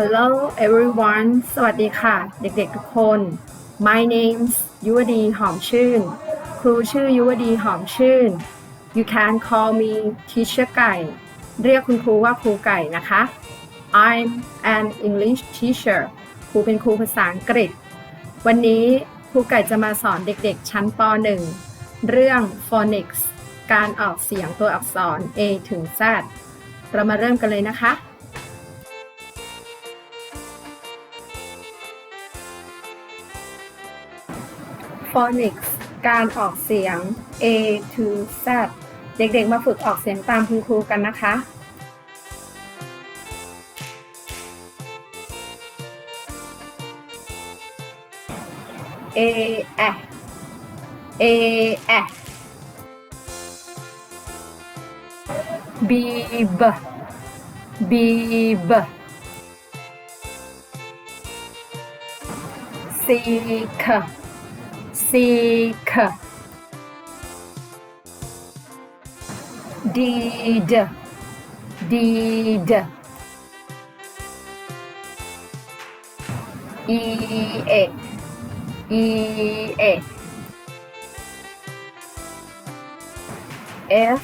Hello everyone สวัสดีค่ะ เด็ก ๆ ทุกคน My name's ยุวดี หอมชื่น ครูชื่อ ยุวดี หอมชื่น You can call me teacher ไก่ เรียกคุณครูว่า ครูไก่นะคะ I'm an English teacher ครูเป็นครูภาษาอังกฤษ วันนี้ ครูไก่จะมาสอนเด็กๆ ชั้นป .1 เรื่อง phonics การออกเสียงตัวอักษร A ถึง Z เรามาเริ่มกันเลยนะคะ Phonics การออกเสียง A to Z เด็กๆมาฝึกออกเสียงตามคุณครูกันนะคะเอแอเอแอ B B B B C K seek deed deed ea ea f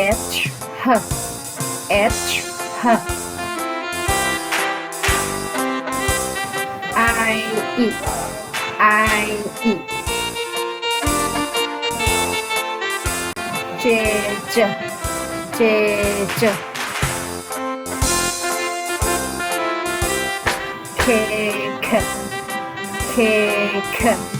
H, H, H, H. I, E, I, E. J, J, J, J. K, K, K, K.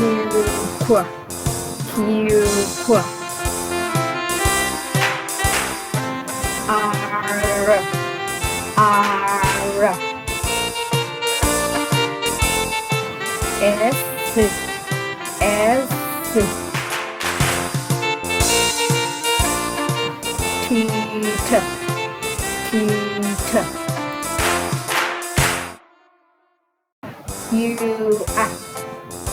Q, Q, Q. R, R. S, S. Peter, Peter. You are.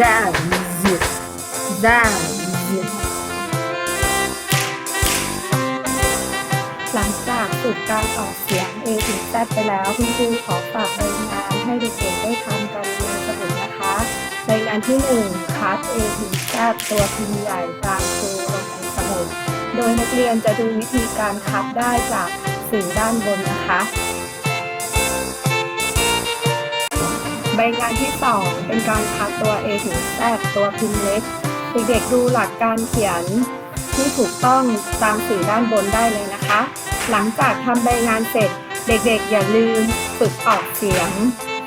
завет, завет หลังจากสุดการออกเสียง A ถึง Z ไปแล้ว คุณครูขอฝากรายงานให้เด็กๆได้ทำกันในสมุดนะคะรายงานที่ 1คัส A ถึง Z ตัวพิมพ์ใหญ่ตามคัวลงในสมุดโดยนักเรียนจะดูวิธีการคัดได้จากสื่อด้านบนนะคะใบงานที่2เป็นการคัดตัว A ถึง Z ตัวพิมพ์เล็ก เด็กๆดูหลักการเขียนที่ถูกต้องตามสีด้านบนได้เลยนะคะ หลังจากทำใบงานเสร็จ เด็กๆ อย่าลืม ฝึกออกเสียง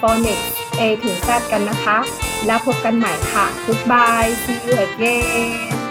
phonics A ถึง Z กันนะคะ แล้วพบกันใหม่ค่ะบ o o d b y e see you again